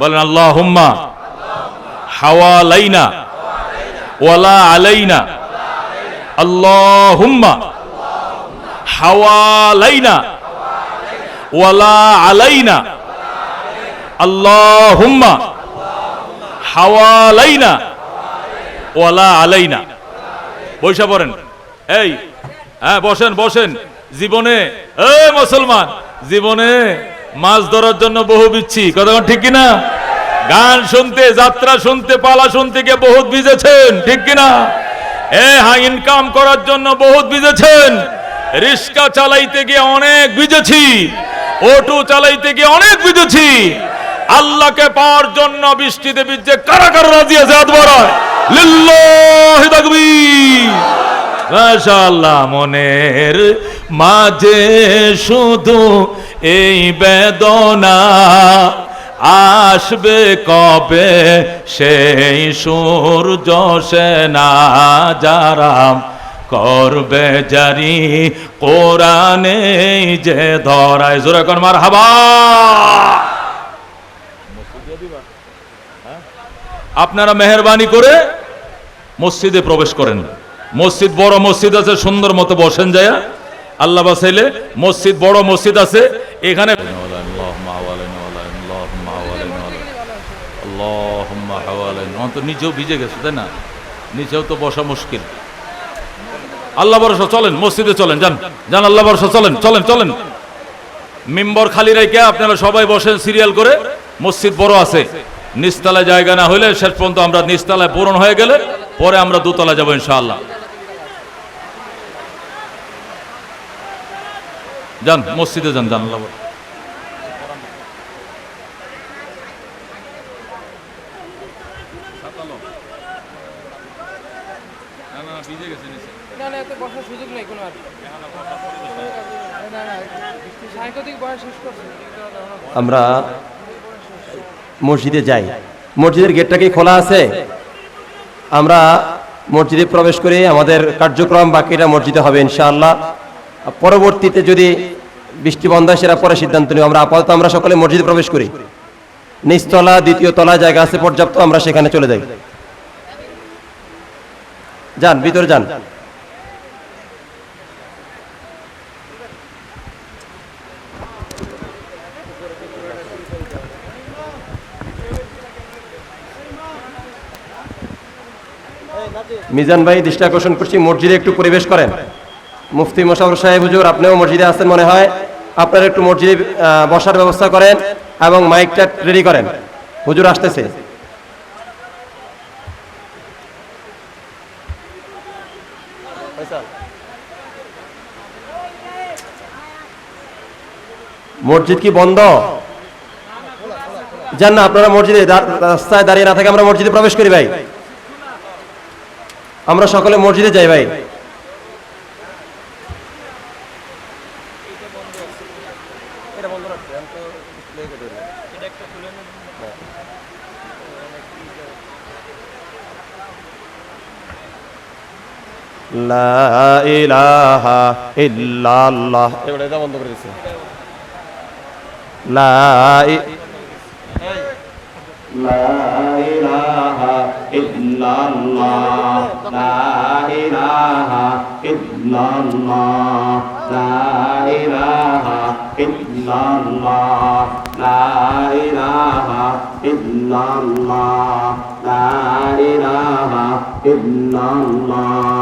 বলেন আল্লাহ হুম্মা হাওয়ালাইনা, ওয়ালা আলাইনা আল্লাহ হুম্মা হাওয়ালাইনা, ওয়ালা আলাইনা আল্লাহ হুম্মা হাওয়ালাইনা, ওয়ালা আলাইনা। বৈশা পড়েন। এই হ্যাঁ বসেন বসেন। জীবনে, এই মুসলমান, জীবনে মাছ ধরার জন্য বহু বিচ্ছি। কথা ঠিক কিনা? গান শুনতে, যাত্রা শুনতে, পালা শুনতে গিয়ে বহুত ভিজেছেন, ঠিক কিনা? এ হ্যাঁ ইনকাম করার জন্য বহুত ভিজেছেন। রিক্সা চালাইতে গিয়ে অনেক ভিজেছি। অটো চালাইতে গিয়ে অনেক ভিজেছি। আল্লাহকে পাওয়ার জন্য বৃষ্টিতে ভিজে কারা কারা রাজি আছে হাত বাড়ায় মনের মাঝে শুধু এই বেদনা আসবে কবে? সেই সূর্য সেনা যারা করবে জারি কোরআনে যে ধরায়। জোরে কোন মার হাবা আপনারা মেহরবানি করে মসজিদে প্রবেশ করেন। মসজিদ বড় মসজিদ আছে, সুন্দর মতো বসেন যায়। আল্লাহ বাসাইলে মসজিদ বড় মসজিদ আছে, এখানে তো নিচেও ভিজে গেছে, তাই না? নিচেও তো বসা মুশকিল। আল্লাহ ভরসা, চলেন, মসজিদে চলেন, যান। যান, আল্লাহ ভরসা, চলেন চলেন চলেন। মেম্বর খালি রেখে আপনারা সবাই বসেন সিরিয়াল করে। মসজিদ বড় আছে। নিচতলায় জায়গা না হইলে শেষ পর্যন্ত আমরা নিচতলায় পূরণ হয়ে গেলে পরে আমরা দোতলা যাব ইনশাআল্লাহ। যান, মসজিদে যান যান, আল্লাহ আমরা মসজিদে যাই। মসজিদের গেটটা কি খোলা আছে? আমরা মসজিদে প্রবেশ করে আমাদের কার্যক্রম বাকিটা মসজিদে হবে, ইনশাআল্লাহ। পরবর্তীতে যদি বৃষ্টি বন্ধ সেটা পরে সিদ্ধান্ত নিব। আমরা আপাতত আমরা সকলে মসজিদে প্রবেশ করি। নিচতলা দ্বিতীয় তলা জায়গা আছে, পর্যাপ্ত, আমরা সেখানে চলে যাই। যান, ভিতরে যান। মিজান ভাই, দৃষ্টি আকর্ষণ করছি, মসজিদে একটু পরিবেশ করেন। মুফতি মোশাফর সাহেব হুজুর, আপনিও মসজিদে আছেন মনে হয়? আপনারা একটু মসজিদে বসার ব্যবস্থা করেন এবং মাইকটা রেডি করেন। হুজুর আসতেছে। মসজিদ কি বন্ধ? যান না, আপনারা মসজিদে রাস্তায় দাঁড়িয়ে না থাকে, আমরা মসজিদে প্রবেশ করি ভাই। আমরা সকলে মসজিদে যাই ভাই। লা ইলাহা ইল্লাল্লাহ। এবারে এটা বন্ধ করে দিছে। লা ই- লা ইলাহা ইল্লাল্লাহ। লা ইলাহা ইল্লাল্লাহ। লা ইলাহা ইল্লাল্লাহ। লা ইলাহা ইল্লাল্লাহ। লা ইলাহা ইল্লাল্লাহ।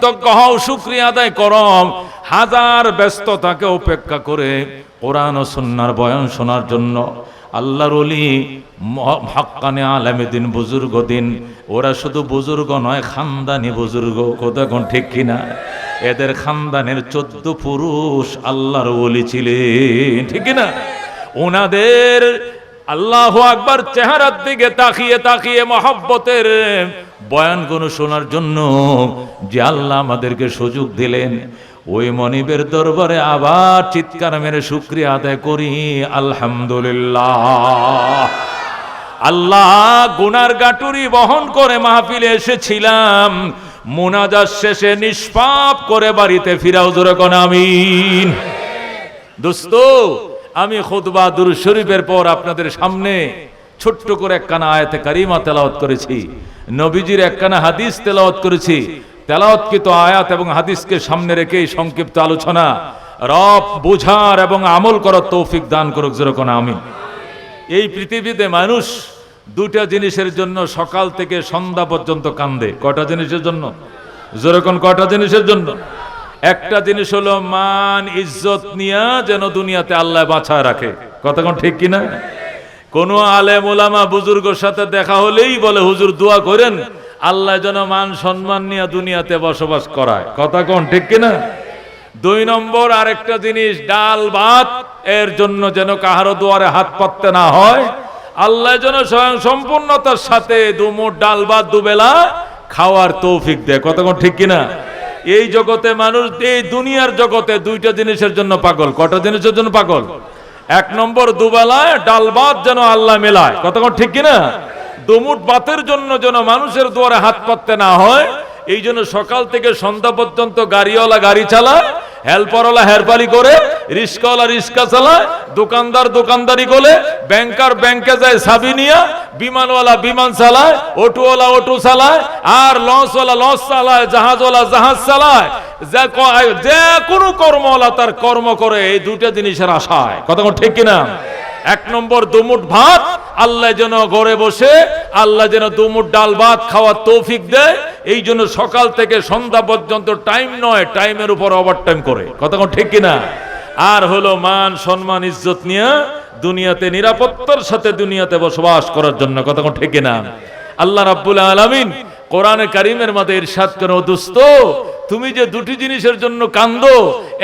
কৃতজ্ঞ হও, শুক্রিয়া আদায় করম। হাজার ব্যস্ততাকে উপেক্ষা করে কোরআন ও সুন্নার বয়ান শোনার জন্য আল্লাহর অলি হক্কানে আলামেদিন বুজুর্গ দিন, ওরা শুধু বুজুর্গ নয়, খানদানি বুজুর্গ। কোথাও ঠিক কিনা? এদের খানদানের চোদ্দ পুরুষ আল্লাহর অলি ছিলেন, ঠিক কিনা? ওনাদের আল্লাহ আকবার চেহারার দিকে তাকিয়ে তাকিয়ে মহব্বতের বয়ানগুলো শোনার জন্য যে আল্লাহ আমাদেরকে সুযোগ দিলেন, ওই মনিবের দরবারে আবার চিৎকার মেরে শুক্রিয়া আদায় করি, আলহামদুলিল্লাহ। আল্লাহ গুনার গাটুরি বহন করে মাহফিলে এসেছিলাম মোনাজার শেষে নিষ্পাপ করে বাড়িতে ফিরাও জোরে কোন, আমিন। দোস্ত, আমি খুতবা শরীফের পর আপনাদের সামনে ছোট্ট করে একখানা আয়াতে কারিমা তেলাওয়াত করেছি। নবীজির একখানা হাদিস তেলাওয়াত করেছি। তেলাওয়াতকৃত আয়াত এবং হাদিসকে সামনে রেখে সংক্ষিপ্ত আলোচনা। রব বোঝার এবং আমল করার তৌফিক দান করুক, যেরকম আমি এই পৃথিবীতে মানুষ দুটা জিনিসের জন্য সকাল থেকে সন্ধ্যা পর্যন্ত কান্দে। কটা জিনিসের জন্য? যেরকম কটা জিনিসের জন্য? একটা জিনিস হলো, মান ইজ্জত নিয়ে যেন দুনিয়াতে আল্লাহ বাঁচায় রাখে। কতক্ষণ ঠিক কিনা? কোন আলেম ওলামা বুজুর্গর সাথে দেখা হলেই বলে, হুজুর, দোয়া করেন। আল্লাহ যেন মান সম্মান নিয়ে দুনিয়াতে বসবাস করায়। কথা কোন ঠিক কিনা? দুই নম্বর আরেকটা জিনিস, ডাল ভাত, এর জন্য যেন কাহারো দুয়ারে হাত পাততে না হয়। আল্লাহ যেন স্বয়ং সম্পূর্ণতার সাথে দুমুট ডাল ভাত দুবেলা খাওয়ার তৌফিক দেয়। কথা কতক্ষণ ঠিক কিনা? এই জগতে মানুষ, এই দুনিয়ার জগতে দুইটা জিনিসের জন্য পাগল। কটা জিনিসের জন্য পাগল? এক নম্বর দুবেলায় ডাল ভাত যেন আল্লাহ মেলায়। কতক্ষণ ঠিক কিনা? দুমুট বাতের জন্য যেন মানুষের দুয়ারে হাত পাততে না হয়, এই জন্য সকাল থেকে সন্ধ্যা পর্যন্ত গাড়িওয়ালা গাড়ি চালায় হেল্পারওয়ালা হেরপারি করে রিস্কাওয়ালা রিস্কা চালায়, দোকানদার দোকানদারি করে, ব্যাংকার ব্যাংকে যায় সাবি নিয়া, বিমানওয়ালা বিমান চালায়, অটোওয়ালা অটো চালায়, আর লঞ্চওয়ালা লঞ্চ চালায়, জাহাজওয়ালা জাহাজ চালায়। যে কোনো কর্মওয়ালা তার কর্ম করে, এই দুটা জিনিসের আশায়। কথা ঠিক কিনা? এক নম্বর দুমুট ভাত, আল্লাহ যেন ঘরে বসে, আল্লাহ যেন দুমুট ডাল ভাত খাওয়ার তৌফিক দেয়, এই জন্য সকাল থেকে সন্ধ্যা পর্যন্ত টাইম নয় টাইমের উপর ওভার টাইম করে কতক্ষণ ঠিক কিনা? আর হলো মান, সম্মান, ইজ্জত নিয়ে দুনিয়াতে নিরাপত্তার সাথে দুনিয়াতে বসবাস করার জন্য কতক্ষণ ঠিক কিনা? আল্লাহ রাব্বুল আলামিন কোরআনে কারিমের মধ্যে ইরশাদ করে "ও দোস্ত তুমি যে দুটি জিনিসের জন্য কান্দো,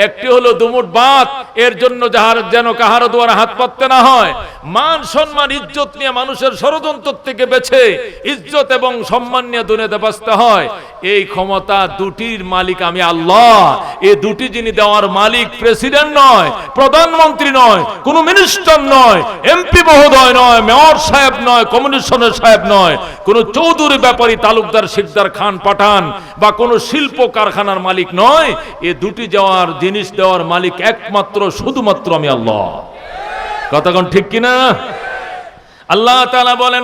একটি হলো দুমুট বাত এর জন্য যাহার যেন কাহারো দ্বারা হাত পাততে না হয়। মান, সম্মান, ইজ্জত নিয়ে মানুষের ষড়যন্ত্র থেকে বেছে ইজ্জত এবং সম্মান নিয়ে দুনিয়াতে বাঁচতে হয়। এই ক্ষমতা দুটির মালিক আমি আল্লাহ। এই দুটি যিনি দেওয়ার মালিক প্রেসিডেন্ট নয়, প্রধানমন্ত্রী নয়, কোনো মিনিস্টার নয়, এমপি মহোদয় নয়, মেয়র সাহেব নয় কমিশনের সাহেব নয়, কোনো চৌধুরী ব্যাপারী তালুকদার শিকদার খান পাঠান বা কোনো শিল্প কারখানার মালিক নয়, এ দুটি যাওয়ার জিনিস দেওয়ার মালিক একমাত্র, শুধুমাত্র আমি আল্লাহ। কন ঠিক কিনা? আল্লাহ তালা বলেন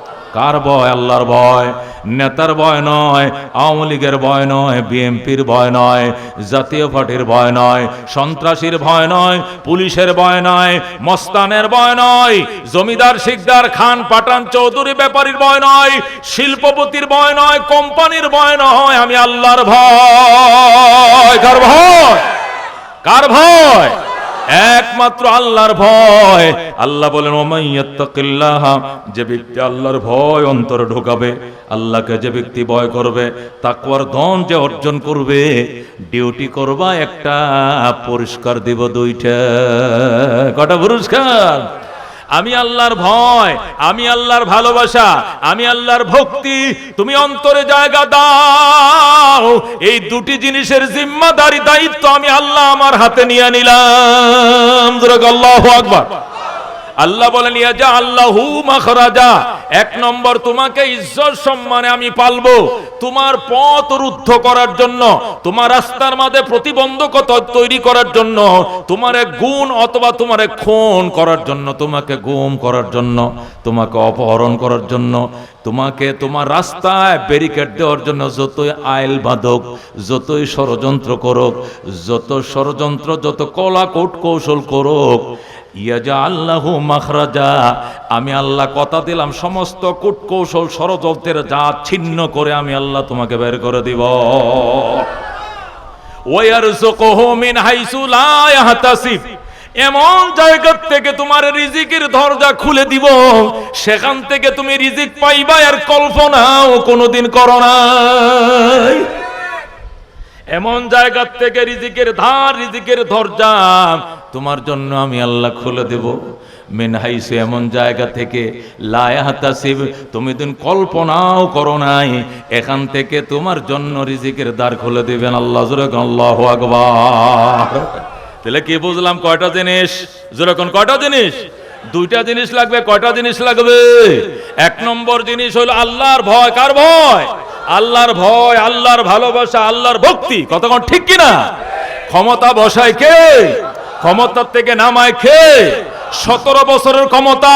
কার ভয় আল্লাহর ভয় নেতার ভয় নয় আওয়ামী লীগের ভয় নয় বিএনপির ভয় নয় জাতীয় পার্টির ভয় নয় সন্ত্রাসীর ভয় নয় পুলিশের ভয় নয় মস্তানের ভয় নয় জমিদার শিকদার খান পাঠান চৌধুরী ব্যাপারীর ভয় নয় শিল্পপতির ভয় নয় কোম্পানির ভয় নয় আমি আল্লাহর ভয় কার ভয় কার ভয় একমাত্র আল্লাহর ভয়। আল্লাহ বলেন যে ব্যক্তি আল্লাহর ভয় অন্তরে ঢোকাবে, আল্লাহকে যে ব্যক্তি ভয় করবে, তাকওয়ার ধন যে অর্জন করবে, ডিউটি করবা একটা পুরস্কার দিব দুইটা। কটা পুরস্কার আমি আল্লাহর ভয়, আমি আল্লাহর ভালোবাসা, আমি আল্লাহর ভক্তি, তুমি অন্তরে জায়গা দাও। এই দুটি জিনিসের জিম্মাদারি দায়িত্ব আমি আল্লাহ আমার হাতে নিয়ে নিলাম। আকবার। আল্লাহ বলেন ইয়াজা আল্লাহু মাখরাজা, এক নম্বর তোমাকে ইজ্জত সম্মানে আমি পালবো। তোমার পথ রুদ্ধ করার জন্য, তোমার রাস্তার মাঝে প্রতিবন্ধকতা তৈরি করার জন্য, তোমার এক গুণ অথবা তোমার এক খুন করার জন্য, তোমাকে গুম করার জন্য, তোমাকে অপহরণ করার জন্য, তোমাকে তোমার রাস্তায় ব্যারিকেড দেওয়ার জন্য যতই আইল বাঁধক, যতই ষড়যন্ত্র করুক, যত ষড়যন্ত্র, যত কলা কোট কৌশল করুক ইয়াজা আল্লাহ মাখরাজা, আমি আল্লাহ কথা দিলাম, সমস্ত কূট কৌশল ষড়যন্ত্রের জাত ছিন্ন করে আমি আল্লাহ তোমাকে বের করে দিব। মিন এমন জায়গা থেকে তোমার রিজিকের দরজা খুলে দিব, সেখান থেকে তুমি রিজিক পাইবা আর কল্পনাও কোনোদিন করো নাই। এমন জায়গা থেকে রিজিকের ধার, রিজিকের দরজা তোমার জন্য আমি আল্লাহ খুলে দেব। মেন হাইসে এমন জায়গা থেকে লায়াতাসিব তুমি দিন কল্পনাও করো নাই। এখান থেকে তোমার জন্য রিজিকের দ্বার খুলে দেবেন আল্লাহ আল্লাহ আকবার। তাহলে কি বুঝলাম কয়টা জিনিস? যেরকম কয়টা জিনিস? দুইটা জিনিস লাগবে, কয়টা জিনিস লাগবে? এক নম্বর জিনিস হলো আল্লাহর ভয়, কার ভয়? আল্লাহর ভয়, আল্লাহর ভালোবাসা, আল্লাহর ভক্তি। কতক্ষণ ঠিক কিনা? ক্ষমতা বসায় কে? ক্ষমতার থেকে নামায় কে? সতেরো বছরের ক্ষমতা,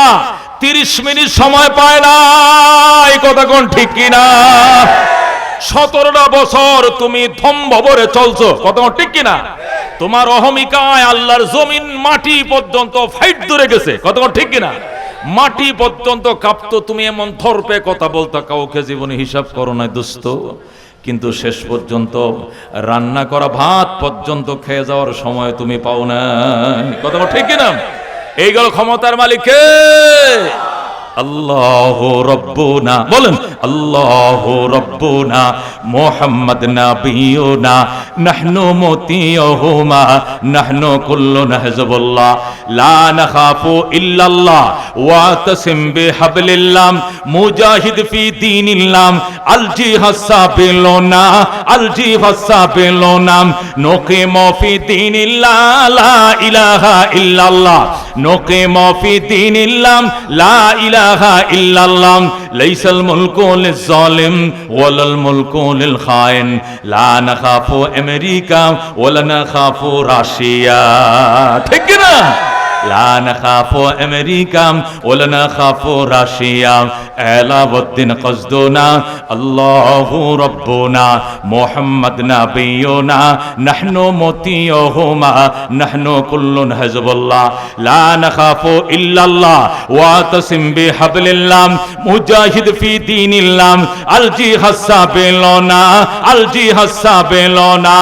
তিরিশ মিনিট সময় পায় না। এই কতক্ষণ ঠিক কিনা সতেরোটা বছর তুমি থম্বরে চলছো। কতক্ষণ ঠিক কিনা তোমার অহমিকায় আল্লাহর জমিন মাটি পর্যন্ত ফাইট ধরে গেছে। কতক্ষণ ঠিক কিনা মাটি পর্যন্ত কাঁপতো, তুমি এমন থরপে কথা বলতো, কাউকে জীবনে হিসাব করো না দোস্ত। কিন্তু শেষ পর্যন্ত রান্না করা ভাত পর্যন্ত খেয়ে যাওয়ার সময় তুমি পাও না। কথা ঠিক কিনা? এইগুলো ক্ষমতার মালিক আল্লাহ রব্বনা। বলেন আল্লাহ রব্বুনা মোহাম্মদ নাবিয়ুনা নাহনু মতিয়হুমা নাহনু কুল্লুনা হিজবুল্লাহ লা নাখাফু ইল্লাল্লাহ ওয়া তাসিম বিহাবলিল্লাহ মুজাহিদ ফি দীনিল্লাহ আল জিহাদ সাবিলুনা আল জিহাদ সাবিলুনা নুকিমু ফি দীনিল্লাহ লা ইলাহা ইল্লাল্লাহ নুকিমু ফি দীনিল্লাহ লা ইলাহা ইল্লাল্লাহ লাইসাল মুলকু লিজ-জালিম ওয়ালাল মুলকু লিল খায়েন লা নাখাফু আমেরিকা ওয়ালা নাখাফু রাশিয়া ঠিক না লা নাখাফু আমেরিকা ওয়ালা নাখাফু রাশিয়া, এলাউদ্দিন কসদুনা আল্লাহু রাব্বুনা, মুহাম্মদ নাবিয়ুনা, নাহনু মতিয়হুমা, নাহনু কুল্লুন হিজবুল্লাহ, লা নাখাফু ইল্লাল্লাহ, ওয়া তাসিম বিহাবলিল্লাহ, মুজাহিদ ফি দীনিল্লাহ, আল জিহাদ সাবিলুনা, আল জিহাদ সাবিলুনা।